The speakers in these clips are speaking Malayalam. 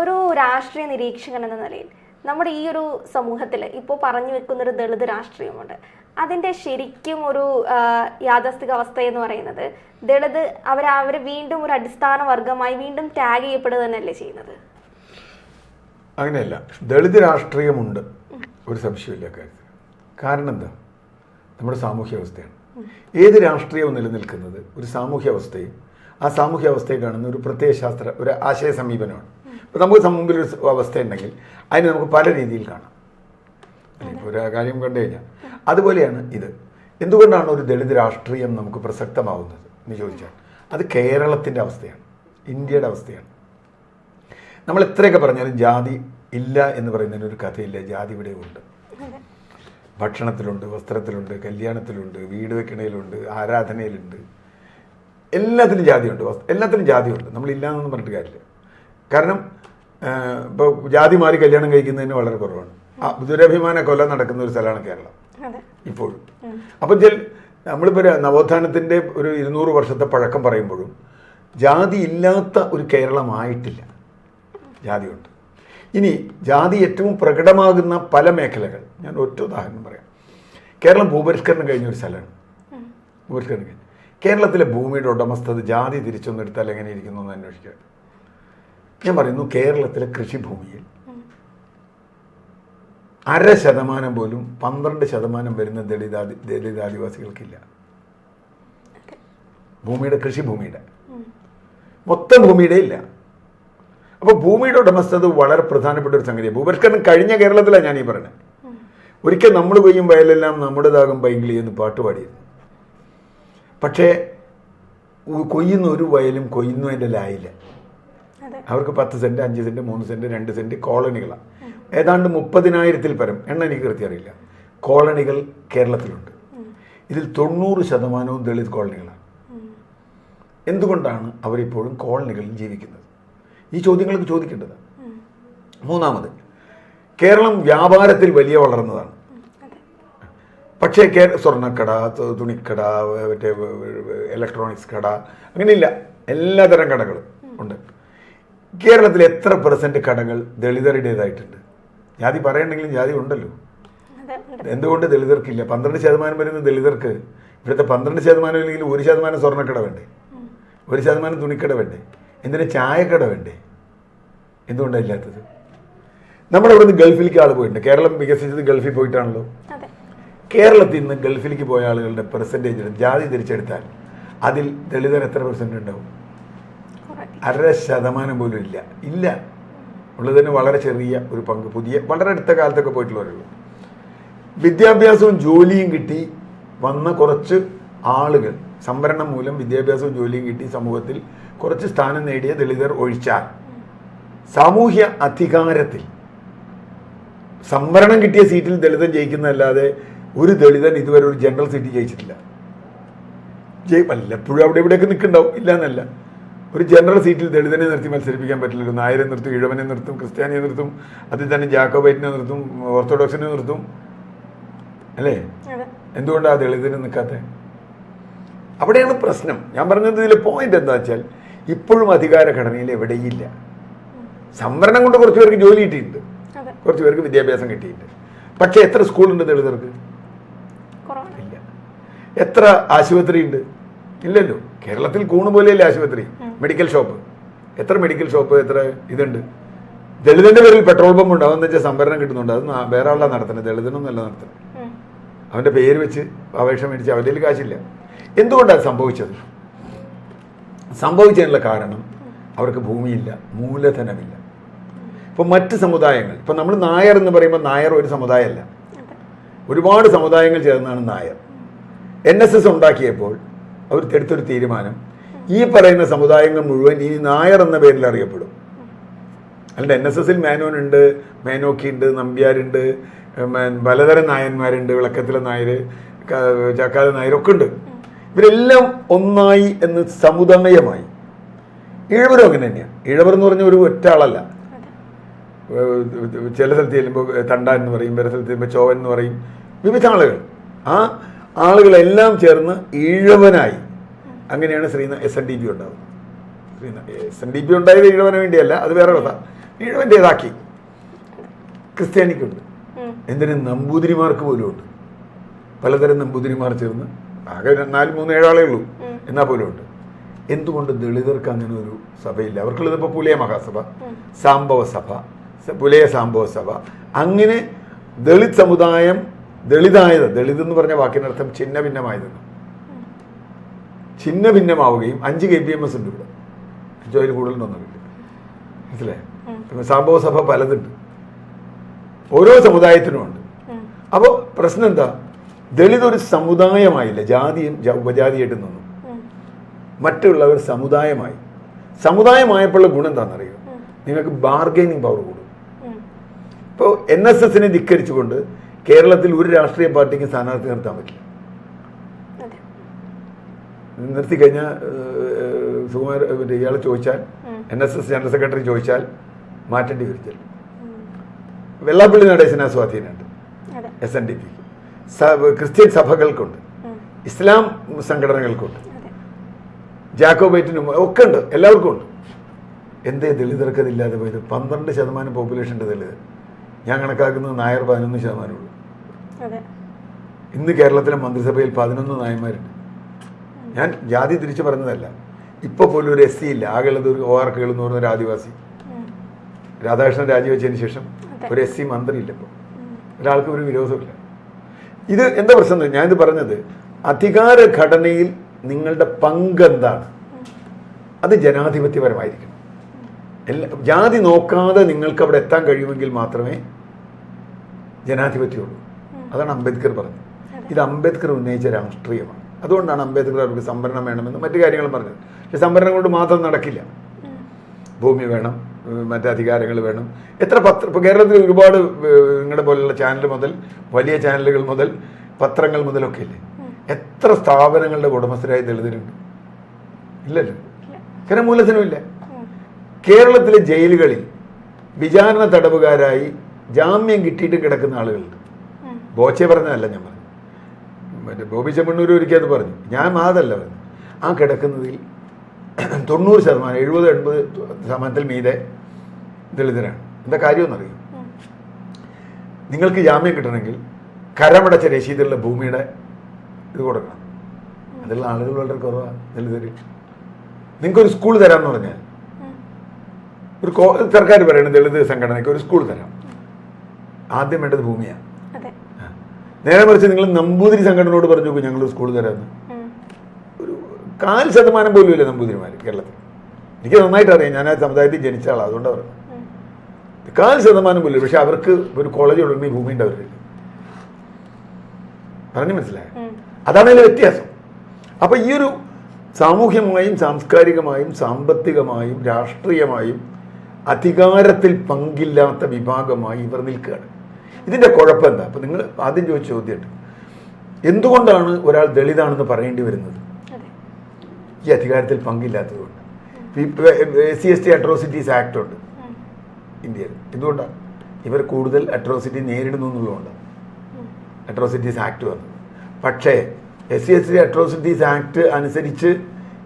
ഒരു രാഷ്ട്രീയ നിരീക്ഷകൻ എന്ന നിലയിൽ നമ്മുടെ ഈ ഒരു സമൂഹത്തിൽ ഇപ്പോൾ പറഞ്ഞു വെക്കുന്ന ഒരു ദളിത് രാഷ്ട്രീയമുണ്ട്. അതിന്റെ ശരിക്കും ഒരു യാഥാസ്ഥിക അവസ്ഥ എന്ന് പറയുന്നത് ദളിത് അവർ അവരെ വീണ്ടും ഒരു അടിസ്ഥാന വർഗമായി വീണ്ടും ടാഗ് ചെയ്യപ്പെടുക തന്നെയല്ലേ ചെയ്യുന്നത്? അങ്ങനെയല്ല. ദളിത് രാഷ്ട്രീയമുണ്ട്. ഒരു സംശയമില്ല കാര്യത്തിൽ. കാരണം എന്താ? നമ്മുടെ സാമൂഹ്യ അവസ്ഥയാണ് ഏത് രാഷ്ട്രീയവും നിലനിൽക്കുന്നത് ഒരു സാമൂഹ്യ അവസ്ഥയും ആ സാമൂഹ്യ അവസ്ഥയെ കാണുന്ന ഒരു പ്രത്യയശാസ്ത്ര ഒരു ആശയ സമീപനമാണ് ഇപ്പോൾ നമുക്ക് മുമ്പിൽ ഒരു അവസ്ഥ ഉണ്ടെങ്കിൽ അതിനെ നമുക്ക് പല രീതിയിൽ കാണാം. ഇപ്പോൾ ഒരു കാര്യം കണ്ടു കഴിഞ്ഞാൽ. അതുപോലെയാണ് ഇത്. എന്തുകൊണ്ടാണ് ഒരു ദളിത് രാഷ്ട്രീയം നമുക്ക് പ്രസക്തമാവുന്നത് എന്ന് ചോദിച്ചാൽ അത് കേരളത്തിന്റെ അവസ്ഥയാണ്. ഇന്ത്യയുടെ അവസ്ഥയാണ്. നമ്മൾ എത്രയൊക്കെ പറഞ്ഞാലും ജാതി ഇല്ല എന്ന് പറയുന്നതിന് ഒരു കഥയില്ല. ജാതി ഇവിടെ ഉണ്ട്. ഭക്ഷണത്തിലുണ്ട് വസ്ത്രത്തിലുണ്ട് കല്യാണത്തിലുണ്ട് വീട് വെക്കണയിലുണ്ട് ആരാധനയിലുണ്ട്. എല്ലാത്തിലും ജാതിയുണ്ട് എല്ലാത്തിനും ജാതിയുണ്ട്. നമ്മളില്ലാന്നൊന്നും പറഞ്ഞിട്ട് കാര്യമില്ല. കാരണം ഇപ്പോൾ ജാതി മാറി കല്യാണം കഴിക്കുന്നതിന് വളരെ കുറവാണ്. ആ ദുരഭിമാന കൊല നടക്കുന്ന ഒരു സ്ഥലമാണ് കേരളം. ഇപ്പോഴും. അപ്പം ചില നമ്മളിപ്പോൾ നവോത്ഥാനത്തിന്റെ ഒരു ഇരുന്നൂറ് വർഷത്തെ പഴക്കം പറയുമ്പോഴും ജാതി ഇല്ലാത്ത ഒരു കേരളമായിട്ടില്ല. ജാതിയുണ്ട്. ഇനി ജാതി ഏറ്റവും പ്രകടമാകുന്ന പല മേഖലകൾ ഞാൻ ഒറ്റ ഉദാഹരണം പറയാം. കേരളം ഭൂപരിഷ്കരണം കഴിഞ്ഞ ഒരു സ്ഥലമാണ്. ഭൂപരിഷ്കരണം കഴിഞ്ഞു. കേരളത്തിലെ ഭൂമിയുടെ ഉടമസ്ഥത ജാതി തിരിച്ചൊന്നെടുത്താൽ എങ്ങനെ ഇരിക്കുന്നു എന്ന് അന്വേഷിക്കുക. ഞാൻ പറയുന്നു കേരളത്തിലെ കൃഷിഭൂമിയിൽ അര ശതമാനം പോലും പന്ത്രണ്ട് ശതമാനം വരുന്ന ദളിതാദി ദളിതാദിവാസികൾക്കില്ല. ഭൂമിയുടെ കൃഷിഭൂമിയുടെ. മൊത്തം ഭൂമിയുടെ ഇല്ല. അപ്പോൾ ഭൂമിയുടെ ഉടമസ്ഥത വളരെ പ്രധാനപ്പെട്ട ഒരു സംഗതിയാണ് ഭൂപരിഷ്കരണം കഴിഞ്ഞ കേരളത്തിലാണ് ഞാൻ ഈ പറയുന്നത് ഒരിക്കൽ നമ്മൾ കൊയ്യും വയലെല്ലാം നമ്മുടേതാകും പൈങ്കിളി എന്ന് പാട്ട് പാടിയിരുന്നു. പക്ഷേ കൊയ്യുന്ന ഒരു വയലും കൊയ്യുന്നതിന്റെ ലായില്ല അവർക്ക് പത്ത് സെന്റ് അഞ്ച് സെന്റ് മൂന്ന് സെന്റ് രണ്ട് സെന്റ് കോളനികളാണ് ഏതാണ്ട് മുപ്പതിനായിരത്തിൽ പരം. എണ്ണ എനിക്ക് കൃത്യം അറിയില്ല. കോളനികൾ കേരളത്തിലുണ്ട്. ഇതിൽ തൊണ്ണൂറ് ശതമാനവും ദളിത് കോളനികളാണ് എന്തുകൊണ്ടാണ് അവരിപ്പോഴും കോളനികളിൽ ജീവിക്കുന്നത്? ഈ ചോദ്യങ്ങൾക്ക് ചോദിക്കേണ്ടത്. മൂന്നാമത് കേരളം വ്യാപാരത്തിൽ വലിയ വളർന്നതാണ്. പക്ഷേ കേ സ്വർണക്കട തുണിക്കട മറ്റേ ഇലക്ട്രോണിക്സ് കട അങ്ങനെ ഇല്ല എല്ലാതരം കടകളും ഉണ്ട്. കേരളത്തിൽ എത്ര പെർസെന്റ് കടകൾ ദളിതരുടേതായിട്ടുണ്ട്? ജാതി പറയണ്ടെങ്കിലും ജാതി ഉണ്ടല്ലോ. എന്തുകൊണ്ട് ദളിതർക്കില്ല? പന്ത്രണ്ട് ശതമാനം വരുന്ന ദളിതർക്ക് ഇവിടുത്തെ പന്ത്രണ്ട് ശതമാനം ഇല്ലെങ്കിൽ ഒരു ശതമാനം സ്വർണക്കട വേണ്ടേ? ഒരു ശതമാനം തുണിക്കട വേണ്ടേ? എന്തിനാ ചായക്കട വേണ്ടേ? എന്തുകൊണ്ടാണ് ഇല്ലാത്തത്? നമ്മുടെ ഇവിടുന്ന് ഗൾഫിലേക്ക് ആൾ പോയിട്ടുണ്ട്. കേരളം വികസിച്ചത് ഗൾഫിൽ പോയിട്ടാണല്ലോ. കേരളത്തിൽ നിന്ന് ഗൾഫിലേക്ക് പോയ ആളുകളുടെ പെർസെന്റേജ് ജാതി തിരിച്ചെടുത്താൽ അതിൽ ദളിതർ എത്ര പെർസെന്റ് ഉണ്ടാവും? അര ശതമാനം പോലും ഇല്ല. ഇല്ല. ഉള്ളതിന് വളരെ ചെറിയ ഒരു പങ്ക്. പുതിയ വളരെ അടുത്ത കാലത്തൊക്കെ പോയിട്ടുള്ളവരുള്ളൂ. വിദ്യാഭ്യാസവും ജോലിയും കിട്ടി വന്ന കുറച്ച് ആളുകൾ സംവരണം മൂലം വിദ്യാഭ്യാസവും ജോലിയും കിട്ടി സമൂഹത്തിൽ കുറച്ച് സ്ഥാനം നേടിയ ദളിതർ ഒഴിച്ചാൽ സാമൂഹ്യ അധികാരത്തിൽ സംവരണം കിട്ടിയ സീറ്റിൽ ദളിതൻ ജയിക്കുന്നതല്ലാതെ ഒരു ദളിതൻ ഇതുവരെ ഒരു ജനറൽ സീറ്റ് ജയിച്ചിട്ടില്ല. ജയ് വല്ലപ്പോഴും അവിടെ ഇവിടെയൊക്കെ നിൽക്കുന്നുണ്ടാവും. ഇല്ല എന്നല്ല ഒരു ജനറൽ സീറ്റിൽ ദളിതനെ നിർത്തി മത്സരിപ്പിക്കാൻ പറ്റില്ല. നായരെ നിർത്തും ഇഴവനെ നിർത്തും ക്രിസ്ത്യാനിയെ നിർത്തും അതിൽ തന്നെ ജാക്കോബൈറ്റിനെ നിർത്തും ഓർത്തഡോക്സിനെ നിർത്തും. അല്ലേ? എന്തുകൊണ്ടാണ് ദളിതന് നിൽക്കാത്ത? അവിടെയാണ് പ്രശ്നം. ഞാൻ പറഞ്ഞത് ഇതിലെ പോയിന്റ് എന്താ വെച്ചാൽ ഇപ്പോഴും അധികാര ഘടനയിൽ എവിടെയില്ല. സംവരണം കൊണ്ട് കുറച്ച് പേർക്ക് ജോലി കിട്ടിയിട്ടുണ്ട്. അതെ. കുറച്ച് പേർക്ക് വിദ്യാഭ്യാസം കിട്ടിയിട്ടുണ്ട്. പക്ഷേ എത്ര സ്കൂളുണ്ട് ദളിതർക്ക്? എത്ര ആശുപത്രി ഉണ്ട്? ഇല്ലല്ലോ. കേരളത്തിൽ കൂണ് പോലെയല്ലേ ആശുപത്രി? Medical shop. എത്ര മെഡിക്കൽ ഷോപ്പ് എത്ര ഇതുണ്ട്? ദളിതന്റെ പേരിൽ പെട്രോൾ പമ്പ് ഉണ്ട്. അതെന്ന് വെച്ചാൽ സംഭരണം കിട്ടുന്നുണ്ട്. അത് വേറെ ആളാണ് നടത്തുന്നത് ദളിതനൊന്നല്ല നടത്തുന്നത്. അവന്റെ പേര് വെച്ച് അപേക്ഷ മേടിച്ച് അവന്റെ കാശില്ല. എന്തുകൊണ്ടാണ് സംഭവിച്ചത്? സംഭവിച്ചതിനുള്ള കാരണം അവർക്ക് ഭൂമിയില്ല മൂലധനമില്ല. ഇപ്പം മറ്റ് സമുദായങ്ങൾ ഇപ്പം നമ്മൾ നായർ എന്ന് പറയുമ്പോൾ നായർ ഒരു സമുദായമല്ല. ഒരുപാട് സമുദായങ്ങൾ ചേർന്നാണ് നായർ. എൻ എസ് എസ് ഉണ്ടാക്കിയപ്പോൾ അവർ എടുത്തൊരു തീരുമാനം. ഈ പറയുന്ന സമുദായങ്ങൾ മുഴുവൻ ഇനി നായർ എന്ന പേരിൽ അറിയപ്പെടും. അല്ലാണ്ട് എൻ എസ് എസിൽ മേനോൻ ഉണ്ട് മേനോക്കി ഉണ്ട് നമ്പ്യാരുണ്ട് പലതരം നായന്മാരുണ്ട് വിളക്കത്തിലെ നായർ ചക്കാല നായരൊക്കെ ഉണ്ട് ഇവരെല്ലാം ഒന്നായി എന്ന് സമുദായമായി. ഇഴവരും അങ്ങനെ തന്നെയാണ് ഇഴവർ എന്ന് പറഞ്ഞ ഒരു ഒറ്റ ആളല്ല. ചില സ്ഥലത്ത് ചെല്ലുമ്പോൾ തണ്ട എന്ന് പറയും വേറെ സ്ഥലത്ത് ചെല്ലുമ്പോൾ ചോവൻ എന്ന് പറയും. വിവിധ ആളുകൾ. ആ ആളുകളെല്ലാം ചേർന്ന് ഈഴവനായി. അങ്ങനെയാണ് Sree S N D P ഉണ്ടാവുന്നത്. Sree S N D P ഉണ്ടായത് ഈഴവന് വേണ്ടിയല്ല അത് വേറെ കഥ. ഈഴവന്റേതാക്കി ക്രിസ്ത്യാനിക്കുണ്ട്. എന്തിനും നമ്പൂതിരിമാർക്ക് പോലും ഉണ്ട് പലതരം നമ്പൂതിരിമാർ ചേർന്ന് ആകെ നാല് മൂന്ന് ഏഴാളേ ഉള്ളൂ. എന്നാൽ പോലും ഉണ്ട് എന്തുകൊണ്ട് ദളിതർക്ക് അങ്ങനെ ഒരു സഭയില്ല? അവർക്കുള്ളത് ഇപ്പോൾ പുലയ മഹാസഭ. സാംബവ സഭ പുലയ സാംബവ സഭ അങ്ങനെ ദളിത് സമുദായം ദളിതായത് ദളിത് എന്ന് പറഞ്ഞ വാക്കിനർത്ഥം ചിഹ്ന ഭിന്നമായതെന്ന് ചിഹ്ന ഭിന്നമാവുകയും അഞ്ച് കെ പി എം എസ് ഉണ്ട് ഇവിടെ. അഞ്ചോ അതിൽ കൂടുതലൊന്നുമില്ല മനസ്സിലെ പിന്നെ സംഭവ സഭ പലതുണ്ട്. ഓരോ സമുദായത്തിനും ഉണ്ട്. ഉം. അപ്പോൾ പ്രശ്നം എന്താ? ദളിത് ഒരു സമുദായമായില്ല. ജാതിയും ഉപജാതിയായിട്ട് നിന്നു. മറ്റുള്ളവർ സമുദായമായി. സമുദായമായപ്പോഴുള്ള ഗുണം എന്താണെന്നറിയോ. നിങ്ങൾക്ക് ബാർഗൈനിങ് പവർ കൂടും. ഇപ്പോൾ എൻ എസ് എസിനെ ധിക്കരിച്ചുകൊണ്ട് കേരളത്തിൽ ഒരു രാഷ്ട്രീയ പാർട്ടിക്ക് സ്ഥാനാർത്ഥി നിർത്താൻ പറ്റില്ല. നിർത്തി കഴിഞ്ഞാൽ സുകുമാർ ഇയാൾ ചോദിച്ചാൽ. N S S general secretary ചോദിച്ചാൽ മാറ്റേണ്ടി വരും ചില. വെള്ളാപ്പള്ളി നടേശന സ്വാധീനമുണ്ട് എസ് എൻ ഡി പിക്ക് ക്രിസ്ത്യൻ സഭകൾക്കുണ്ട്. ഇസ്ലാം സംഘടനകൾക്കുണ്ട്. ജാക്കോബൈറ്റിനും ഒക്കെ ഉണ്ട് എല്ലാവർക്കും ഉണ്ട്. എന്തേ ദളിതർക്കതില്ലാതെ പോയത്? പന്ത്രണ്ട് ശതമാനം പോപ്പുലേഷന്റെ ദളിത് ഞാൻ കണക്കാക്കുന്നത് നായർ പതിനൊന്ന് ശതമാനമുള്ളൂ അതെ ഇന്ന് കേരളത്തിലെ മന്ത്രിസഭയിൽ പതിനൊന്ന് നായന്മാരുണ്ട്. ഞാൻ ജാതി തിരിച്ചു പറഞ്ഞതല്ല. ഇപ്പോൾ പോലും ഒരു എസ് സി ഇല്ല. ആകെയുള്ളത് ഒരു ഒ ആർ കേൾ എന്ന് പറഞ്ഞ ഒരു ആദിവാസി. രാധാകൃഷ്ണൻ രാജിവെച്ചതിന് ശേഷം ഒരു എസ് സി മന്ത്രിയില്ല ഇപ്പോൾ ഇപ്പൊ. ഒരാൾക്ക് ഒരു വിരോധമില്ല ഇത് എന്താ പ്രശ്നം ഞാൻ ഇത് പറഞ്ഞത് അധികാര ഘടനയിൽ നിങ്ങളുടെ പങ്ക് എന്താണ്? അത് ജനാധിപത്യപരമായിരിക്കണം. എല്ലാ ജാതി നോക്കാതെ നിങ്ങൾക്ക് അവിടെ എത്താൻ കഴിയുമെങ്കിൽ മാത്രമേ ജനാധിപത്യമുള്ളൂ. അതാണ് അംബേദ്കർ പറഞ്ഞത്. ഇത് അംബേദ്കർ ഉന്നയിച്ച രാഷ്ട്രീയമാണ്. അതുകൊണ്ടാണ് അംബേദ്കർ അവർക്ക് സംവരണം വേണമെന്ന് മറ്റു കാര്യങ്ങളും പറഞ്ഞത്. പക്ഷെ സംവരണം കൊണ്ട് മാത്രം നടക്കില്ല. ഭൂമി വേണം മറ്റേ അധികാരങ്ങൾ വേണം. എത്ര പത്ര ഇപ്പോൾ കേരളത്തിൽ ഒരുപാട് നിങ്ങളുടെ പോലുള്ള ചാനൽ മുതൽ വലിയ ചാനലുകൾ മുതൽ പത്രങ്ങൾ മുതലൊക്കെ ഇല്ലേ? എത്ര സ്ഥാപനങ്ങളുടെ ഉടമസ്ഥരായി ദളിതരുണ്ട്? ഇല്ലല്ലോ. കാരണം മൂലധനമില്ല കേരളത്തിലെ ജയിലുകളിൽ വിചാരണ തടവുകാരായി ജാമ്യം കിട്ടിയിട്ട് കിടക്കുന്ന ആളുകളുണ്ട്. ബോച്ചെ പറഞ്ഞതല്ല ഞാൻ പറഞ്ഞു. മറ്റേ ബോബി ചെമ്മണ്ണൂർ ഒരിക്കൽ അത് പറഞ്ഞു. ഞാൻ അതല്ല പറഞ്ഞു. ആ കിടക്കുന്നതിൽ തൊണ്ണൂറ് ശതമാനം എഴുപത് എൺപത് ശതമാനത്തിൽ മീതെ ദളിതരാണ്. എന്താ കാര്യമെന്നറിയും. നിങ്ങൾക്ക് ജാമ്യം കിട്ടണമെങ്കിൽ കരമടച്ച രശീതിലുള്ള ഭൂമിയുടെ ഇത് കൊടുക്കണം. അതിലുള്ള ആളുകൾ വളരെ കുറവാണ് ദളിതർ നിങ്ങൾക്കൊരു സ്കൂൾ തരാമെന്ന് പറഞ്ഞാൽ ഒരു സർക്കാർ പറയുന്നത് ദളിത് സംഘടനയ്ക്ക് ഒരു സ്കൂൾ തരാം. ആദ്യം വേണ്ടത് ഭൂമിയാണ്. നേരെ മറിച്ച് നിങ്ങൾ നമ്പൂതിരി സംഘടനയോട് പറഞ്ഞു നോക്കും ഞങ്ങൾ സ്കൂൾ തരാമെന്ന് ഒരു കാൽ ശതമാനം പോലും ഇല്ല നമ്പൂതിരിമാർ കേരളത്തിൽ. എനിക്ക് നന്നായിട്ട് അറിയാം ഞാൻ ആ സമുദായത്തിൽ ജനിച്ച ആളാണ് അതുകൊണ്ടാണ് പറഞ്ഞത്. കാൽ ശതമാനം പോലും. പക്ഷെ അവർക്ക് ഒരു കോളേജ് തുടങ്ങി ഭൂമി ഉണ്ട് അവർക്ക് പറഞ്ഞു മനസ്സിലായോ? അതാണ് അതിൽ വ്യത്യാസം. അപ്പൊ ഈ ഒരു സാമൂഹ്യമായും സാംസ്കാരികമായും സാമ്പത്തികമായും രാഷ്ട്രീയമായും അധികാരത്തിൽ പങ്കില്ലാത്ത വിഭാഗമായി ഇവർ നിൽക്കുകയാണ്. ഇതിന്റെ കുഴപ്പം എന്താ? അപ്പോൾ നിങ്ങൾ ആദ്യം ചോദിച്ച ചോദ്യമുണ്ട്. എന്തുകൊണ്ടാണ് ഒരാൾ ദളിതാണെന്ന് പറയേണ്ടി വരുന്നത്? ഈ അധികാരത്തിൽ പങ്കില്ലാത്തതുകൊണ്ട്. C S T atrocities act ഉണ്ട്. ഇന്ത്യയിൽ. എന്തുകൊണ്ടാണ് ഇവർ കൂടുതൽ അട്രോസിറ്റി നേരിടുന്നു എന്നുള്ളതുകൊണ്ടാണ് അട്രോസിറ്റീസ് ആക്ട് വന്നത്. പക്ഷേ S C S T atrocities act അനുസരിച്ച്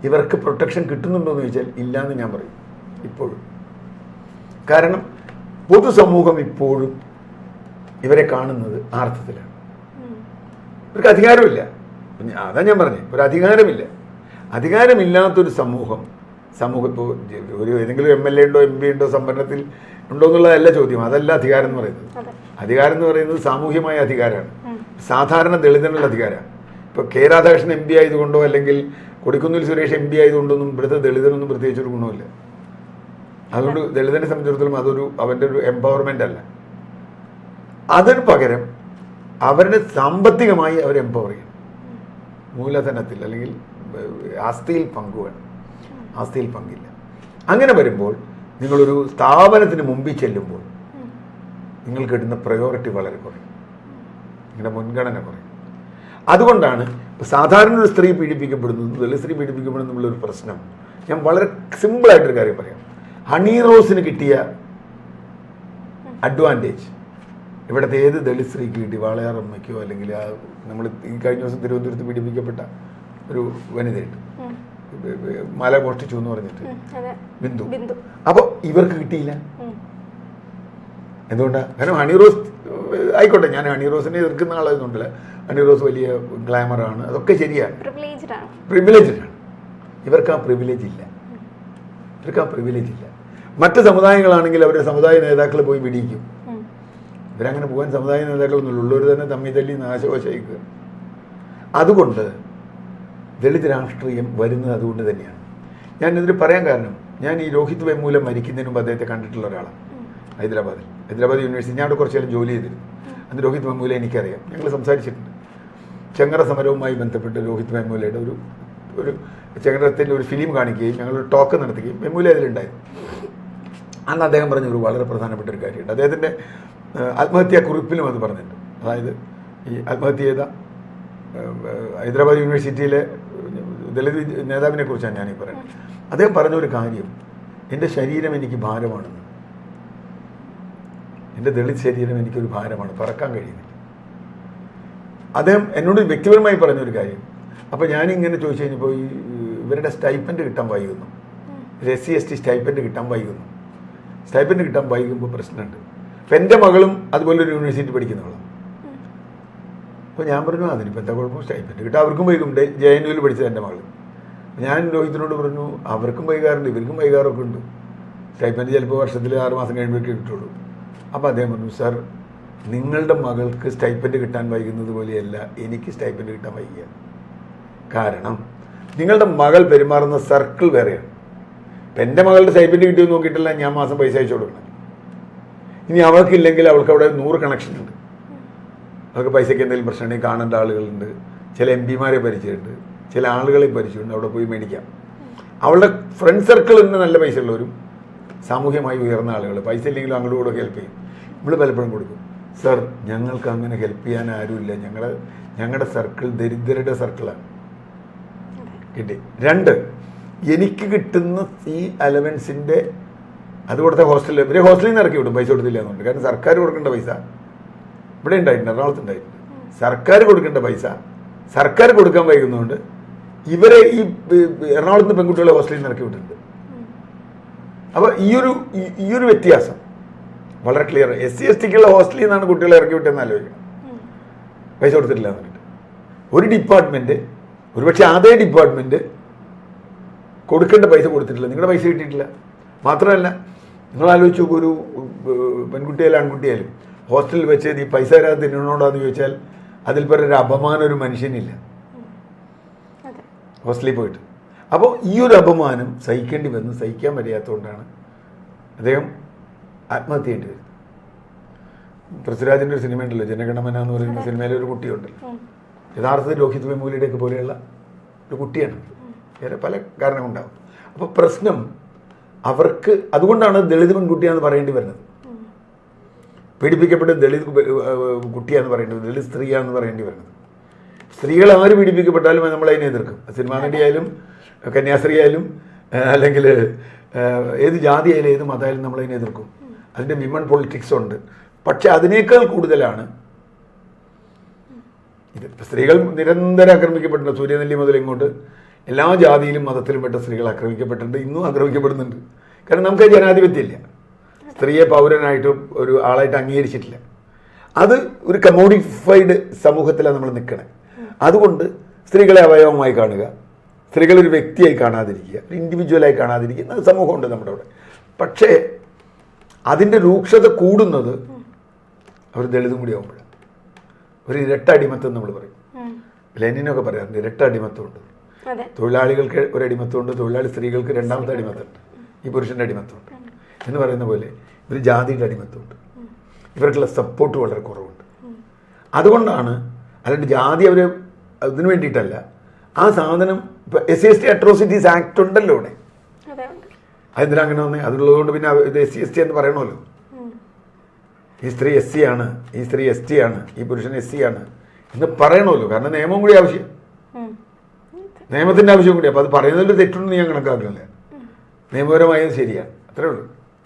ഇവർക്ക് പ്രൊട്ടക്ഷൻ കിട്ടുന്നുണ്ടോ എന്ന് ചോദിച്ചാൽ ഇല്ല എന്ന് ഞാൻ പറയും. ഇപ്പോഴും. കാരണം പൊതുസമൂഹം ഇപ്പോഴും ഇവരെ കാണുന്നത് ആ അർത്ഥത്തിലാണ് ഇവർക്ക് അധികാരമില്ല. അതാ ഞാൻ പറഞ്ഞത് ഒരു അധികാരമില്ല. അധികാരമില്ലാത്തൊരു സമൂഹം സമൂഹം ഇപ്പോൾ ഒരു ഏതെങ്കിലും എം എൽ എ ഉണ്ടോ എം പി ഉണ്ടോ സംവരണത്തിൽ ഉണ്ടോ എന്നുള്ളതല്ല ചോദ്യം. അതല്ല അധികാരം എന്ന് പറയുന്നത്. അധികാരം എന്ന് പറയുന്നത് സാമൂഹ്യമായ അധികാരമാണ്. സാധാരണ ദളിതനുള്ള അധികാരമാണ്. ഇപ്പോൾ കെ രാധാകൃഷ്ണൻ എം പി ആയതുകൊണ്ടോ അല്ലെങ്കിൽ കൊടിക്കുന്നിൽ സുരേഷ് എം പി ആയതുകൊണ്ടൊന്നും ഇവിടുത്തെ ദളിതനൊന്നും പ്രത്യേകിച്ച് ഒരു ഗുണമില്ല അതുകൊണ്ട് ദളിതനെ സംബന്ധിച്ചിടത്തോളം അതൊരു അവന്റെ ഒരു എംപവർമെന്റ് അല്ല. അതിന് പകരം അവരുടെ സാമ്പത്തികമായി അവർ എംപവർ ചെയ്യണം. മൂലധനത്തിൽ അല്ലെങ്കിൽ ആസ്തിയിൽ പങ്കുവേണം ആസ്തിയിൽ പങ്കില്ല. അങ്ങനെ വരുമ്പോൾ നിങ്ങളൊരു സ്ഥാപനത്തിന് മുമ്പിൽ ചെല്ലുമ്പോൾ നിങ്ങൾ കിട്ടുന്ന പ്രയോറിറ്റി വളരെ കുറയും. നിങ്ങളുടെ മുൻഗണന കുറയും. അതുകൊണ്ടാണ് സാധാരണ ഒരു സ്ത്രീ പീഡിപ്പിക്കപ്പെടുന്നത് ദളിത് സ്ത്രീ പീഡിപ്പിക്കപ്പെടുന്നു എന്നുള്ളൊരു പ്രശ്നം. ഞാൻ വളരെ സിമ്പിളായിട്ടൊരു കാര്യം പറയാം. ഹണി റോസിന് കിട്ടിയ അഡ്വാന്റേജ് ഇവിടുത്തെ ഏത് ദളിത് സ്ത്രീക്ക് കിട്ടി? വാളയാറമ്മയ്ക്കോ അല്ലെങ്കിൽ ആ നമ്മൾ ഈ കഴിഞ്ഞ ദിവസം തിരുവനന്തപുരത്ത് പീഡിപ്പിക്കപ്പെട്ട ഒരു വനിതയുണ്ട്. മല മോഷ്ടിച്ചു എന്ന് പറഞ്ഞിട്ട്. ബിന്ദു. ബിന്ദു. അപ്പോൾ ഇവർക്ക് കിട്ടിയില്ല? എന്തുകൊണ്ടാ? കാരണം ഹണി റോസ് ആയിക്കോട്ടെ ഞാൻ ഹണി റോസിനെ എതിർക്കുന്ന ആളായതുകൊണ്ടല്ല. ഹണി റോസ് വലിയ ഗ്ലാമറാണ് അതൊക്കെ ശരിയാണ്. പ്രിവിലേജ്ഡ് ആണ്. ഇവർക്ക് ആ പ്രിവിലേജ് ഇല്ല. ഇവർക്ക് ആ പ്രിവിലേജ് ഇല്ല. മറ്റ് സമുദായങ്ങളാണെങ്കിൽ അവരുടെ സമുദായ നേതാക്കൾ പോയി പിടിക്കും. ഇവരങ്ങനെ പോകാൻ സമുദായ നേതാക്കളൊന്നുമില്ല ഉള്ളവർ തന്നെ തമ്മി തല്ലി നാശവശയിക്കുക. അതുകൊണ്ട് ദളിത് രാഷ്ട്രീയം വരുന്നത് അതുകൊണ്ട് തന്നെയാണ്. ഞാൻ ഇതിൽ പറയാൻ കാരണം ഞാൻ ഈ രോഹിത് വെമൂലം മരിക്കുന്നതിന് മുമ്പ് അദ്ദേഹത്തെ കണ്ടിട്ടുള്ള ഒരാളാണ് ഹൈദരാബാദിൽ. ഹൈദരാബാദ് യൂണിവേഴ്സിറ്റി ഞാൻ അവിടെ കുറച്ച് ജോലി ചെയ്തിരുന്നു. അന്ന് രോഹിത് വെമൂല എനിക്കറിയാം. ഞങ്ങൾ സംസാരിച്ചിട്ടുണ്ട്. ചെങ്ങറ സമരവുമായി ബന്ധപ്പെട്ട് രോഹിത് വെമൂലയുടെ ഒരു ഒരു ചെങ്ങറത്തിന്റെ ഒരു ഫിലിം കാണിക്കുകയും ഞങ്ങളൊരു ടോക്ക് നടത്തുകയും വെമൂല അതിലുണ്ടായിരുന്നു. അന്ന് അദ്ദേഹം പറഞ്ഞ ഒരു വളരെ പ്രധാനപ്പെട്ട ഒരു കാര്യമുണ്ട്. അദ്ദേഹത്തിന്റെ ഏഹ്, ആത്മഹത്യാ കുറിപ്പിലും അത് പറഞ്ഞിട്ടുണ്ട്. അതായത് ഈ ആത്മഹത്യ ചെയ്ത ഹൈദരാബാദ് യൂണിവേഴ്സിറ്റിയിലെ ദളിത് നേതാവിനെ കുറിച്ചാണ് ഞാനീ പറയുന്നത്. അദ്ദേഹം പറഞ്ഞൊരു കാര്യം എന്റെ ശരീരം എനിക്ക് ഭാരമാണെന്ന്. എന്റെ ദളിത് ശരീരം എനിക്കൊരു ഭാരമാണ്. പറക്കാൻ കഴിയുന്നില്ല. അദ്ദേഹം എന്നോട് വ്യക്തിപരമായി പറഞ്ഞൊരു കാര്യം അപ്പോൾ ഞാനിങ്ങനെ ചോദിച്ചു കഴിഞ്ഞപ്പോൾ ഈ ഇവരുടെ സ്റ്റൈപ്പൻഡ് കിട്ടാൻ വൈകുന്നു. S C S T stipend കിട്ടാൻ വൈകുന്നു. സ്റ്റൈപ്പൻഡ് കിട്ടാൻ വൈകുമ്പോൾ പ്രശ്നമുണ്ട്. അപ്പം എന്റെ മകളും അതുപോലെ ഒരു യൂണിവേഴ്സിറ്റി പഠിക്കുന്നവളാണ് അപ്പോൾ ഞാൻ പറഞ്ഞു അതിനിപ്പോൾ എന്താ കുഴപ്പം? സ്റ്റൈപ്പൻഡ് കിട്ടും അവർക്കും വൈകും ജെ എൻ യുവിൽ പഠിച്ചത് എന്റെ മകൾ ഞാൻ രോഹിത്തിനോട് പറഞ്ഞു അവർക്കും വൈകാറുണ്ട് ഇവർക്കും വൈകാറൊക്കെ ഉണ്ട്. സ്റ്റൈപ്പൻഡ് ചിലപ്പോൾ വർഷത്തിൽ ആറ് മാസം കഴിയുമ്പോഴേക്ക് കിട്ടുള്ളൂ. അപ്പോൾ അദ്ദേഹം പറഞ്ഞു സാർ നിങ്ങളുടെ മകൾക്ക് സ്റ്റൈപ്പൻഡ് കിട്ടാൻ വൈകുന്നത് പോലെയല്ല എനിക്ക് സ്റ്റൈപ്പൻഡ് കിട്ടാൻ വൈകിയ. കാരണം നിങ്ങളുടെ മകൾ പെരുമാറുന്ന സർക്കിൾ വേറെയാണ്. ഇപ്പം എന്റെ മകളുടെ സ്റ്റൈപ്പൻഡ് കിട്ടിയെന്ന് നോക്കിയിട്ടല്ല ഞാൻ മാസം പൈസ അയച്ചു കൊടുക്കണം ഇനി അവൾക്കില്ലെങ്കിൽ അവൾക്ക് അവിടെ നൂറ് കണക്ഷൻ ഉണ്ട്. അവർക്ക് പൈസയ്ക്ക് എന്തെങ്കിലും പ്രശ്നമുണ്ടെങ്കിൽ കാണേണ്ട ആളുകളുണ്ട്. ചില എം പിമാരെ പരിചയമുണ്ട്. ചില ആളുകളെ പരിചയമുണ്ട്. അവിടെ പോയി മേടിക്കാം. അവളുടെ ഫ്രണ്ട് സർക്കിളിൽ നിന്ന് നല്ല പൈസ ഉള്ളവരും സാമൂഹ്യമായി ഉയർന്ന ആളുകൾ പൈസ ഇല്ലെങ്കിലും അങ്ങോട്ടും കൂടെ ഹെൽപ്പ് ചെയ്യും. നമ്മൾ പലപ്പോഴും കൊടുക്കും. സർ ഞങ്ങൾക്ക് അങ്ങനെ ഹെൽപ്പ് ചെയ്യാൻ ആരുമില്ല. ഞങ്ങൾ ഞങ്ങളുടെ സർക്കിൾ ദരിദ്രരുടെ സർക്കിളാണ് കിട്ടി. രണ്ട് എനിക്ക് കിട്ടുന്ന ഈ അലവൻസിന്റെ അത് കൊടുത്ത ഹോസ്റ്റലിൽ ഇവരെ ഹോസ്റ്റലിൽ നിന്ന് ഇറക്കി വിടും പൈസ കൊടുത്തില്ല എന്നുണ്ട് കാരണം സർക്കാർ കൊടുക്കേണ്ട പൈസ. ഇവിടെ ഉണ്ടായിട്ടുണ്ട് എറണാകുളത്ത് ഉണ്ടായിട്ടുണ്ട്. സർക്കാർ കൊടുക്കേണ്ട പൈസ. സർക്കാർ കൊടുക്കാൻ വൈകുന്നതുകൊണ്ട് ഇവരെ ഈ എറണാകുളത്ത് പെൺകുട്ടികളെ ഹോസ്റ്റലിൽ നിന്ന് ഇറക്കി വിട്ടിട്ടുണ്ട്. അപ്പോൾ ഈ ഒരു ഈ- ഒരു വ്യത്യാസം. വളരെ ക്ലിയർ എസ് സി എസ് ടിക്കുള്ള ഹോസ്റ്റലിൽ നിന്നാണ് കുട്ടികളെ ഇറക്കി വിട്ടതെന്ന് ആലോചിക്കണം. പൈസ കൊടുത്തിട്ടില്ല എന്ന് പറഞ്ഞിട്ട്. ഒരു ഡിപ്പാർട്ട്മെന്റ് ഒരുപക്ഷെ അതേ ഡിപ്പാർട്ട്മെന്റ് കൊടുക്കേണ്ട പൈസ കൊടുത്തിട്ടില്ല. നിങ്ങളുടെ പൈസ കിട്ടിയിട്ടില്ല. മാത്രമല്ല നിങ്ങൾ ആലോചിച്ച് നോക്കൂ ഒരു പെൺകുട്ടിയായാലും ആൺകുട്ടിയായാലും ഹോസ്റ്റലിൽ വെച്ച് നീ പൈസ തരാതെ തിന്നണോടാന്ന് ചോദിച്ചാൽ അതിൽ ഒരു അപമാനം ഒരു മനുഷ്യനില്ല. ഹോസ്റ്റലിൽ പോയിട്ട്. അപ്പോൾ ഈ ഒരു അപമാനം സഹിക്കേണ്ടി വന്ന് സഹിക്കാൻ വയ്യാത്തതുകൊണ്ടാണ് അദ്ദേഹം ആത്മഹത്യ ചെയ്യേണ്ടി വരുന്നത്. പൃഥ്വിരാജിന്റെ ഒരു സിനിമ ഉണ്ടല്ലോ ജനഗണമന എന്ന് പറയുന്ന സിനിമയിലെ ഒരു കുട്ടിയുണ്ടല്ലോ. യഥാർത്ഥത്തിൽ രോഹിത് വെമൂലിയുടെയൊക്കെ പോലെയുള്ള ഒരു കുട്ടിയാണ്. വേറെ പല കാരണങ്ങളുണ്ടാവും. അപ്പോൾ പ്രശ്നം അവർക്ക് അതുകൊണ്ടാണ് ദളിത് പെൺകുട്ടിയാണെന്ന് പറയേണ്ടി വരുന്നത്. പീഡിപ്പിക്കപ്പെട്ട ദളിത് കുട്ടിയാണെന്ന് പറയേണ്ടി വരുന്നത്. പറയേണ്ടത് ദളിത് സ്ത്രീയാണെന്ന് പറയേണ്ടി വരുന്നത്. സ്ത്രീകൾ ആര് പീഡിപ്പിക്കപ്പെട്ടാലും നമ്മൾ അതിനെ എതിർക്കും. സിനിമാ നടിയായാലും കന്യാസ്ത്രീ ആയാലും അല്ലെങ്കിൽ ഏത് ജാതി ആയാലും ഏത് മതമായാലും നമ്മൾ അതിനെ എതിർക്കും. അതിന്റെ വിമൺ പൊളിറ്റിക്സ് ഉണ്ട്. പക്ഷെ അതിനേക്കാൾ കൂടുതലാണ് ഇത്. സ്ത്രീകൾ നിരന്തരം ആക്രമിക്കപ്പെട്ടിട്ടുണ്ട്. സൂര്യനെല്ലി മുതൽ ഇങ്ങോട്ട് എല്ലാ ജാതിയിലും മതത്തിലും പെട്ട സ്ത്രീകൾ ആക്രമിക്കപ്പെട്ടിട്ടുണ്ട്. ഇന്നും ആക്രമിക്കപ്പെടുന്നുണ്ട്. കാരണം നമുക്ക് ജനാധിപത്യമില്ല. സ്ത്രീയെ പൗരനായിട്ട് ഒരു ആളായിട്ട് അംഗീകരിച്ചിട്ടില്ല. അത് ഒരു കമോഡിഫൈഡ് സമൂഹത്തിലാണ് നമ്മൾ നിൽക്കുന്നത് അതുകൊണ്ട് സ്ത്രീകളെ അവയവമായി കാണുക സ്ത്രീകളെ ഒരു വ്യക്തിയായി കാണാതിരിക്കുക ഒരു ഇൻഡിവിജ്വലായി കാണാതിരിക്കുന്ന സമൂഹമുണ്ട് നമ്മുടെ അവിടെ. പക്ഷേ അതിന്റെ രൂക്ഷത കൂടുന്നത് അവർ ദളിതും കൂടി ആകുമ്പോഴാണ് ഒരു ഇരട്ട അടിമത്തം നമ്മൾ പറയും. ലെനിനൊക്കെ പറയാറുണ്ട് ഇരട്ട അടിമത്തമുണ്ട്. തൊഴിലാളികൾക്ക് ഒരു അടിമത്തമുണ്ട് തൊഴിലാളി സ്ത്രീകൾക്ക് രണ്ടാമത്തെ അടിമത്തമുണ്ട്. ഈ പുരുഷന്റെ അടിമത്തമുണ്ട്. എന്ന് പറയുന്ന പോലെ ഇവർ ജാതിയുടെ അടിമത്തമുണ്ട്. ഇവർക്കുള്ള സപ്പോർട്ട് വളരെ കുറവുണ്ട്. അതുകൊണ്ടാണ് അല്ലാണ്ട് ജാതി അവർ അതിനു വേണ്ടിയിട്ടല്ല. ആ സാധനം ഇപ്പം S C S T atrocities act ഉണ്ടല്ലോ ഇവിടെ അതെ അതെന്തിനാ അങ്ങനെ വന്നേ? അതുള്ളതുകൊണ്ട് പിന്നെ ഇത് എസ് സി എസ് ടി എന്ന് പറയണമല്ലോ. ഈ സ്ത്രീ എസ് സി ആണ് ഈ സ്ത്രീ എസ് ടി ആണ് ഈ പുരുഷൻ എസ് സി ആണ് എന്ന് പറയണമല്ലോ. കാരണം നിയമം കൂടി ആവശ്യം. നിയമത്തിന്റെ ആവശ്യം കൂടി. അപ്പോൾ അത് പറയുന്നതിൽ തെറ്റുണ്ടെന്ന് ഞാൻ കണക്കാക്കുന്നില്ല. നിയമപരമായത് ശരിയാണ് അത്രേ ഉള്ളൂ.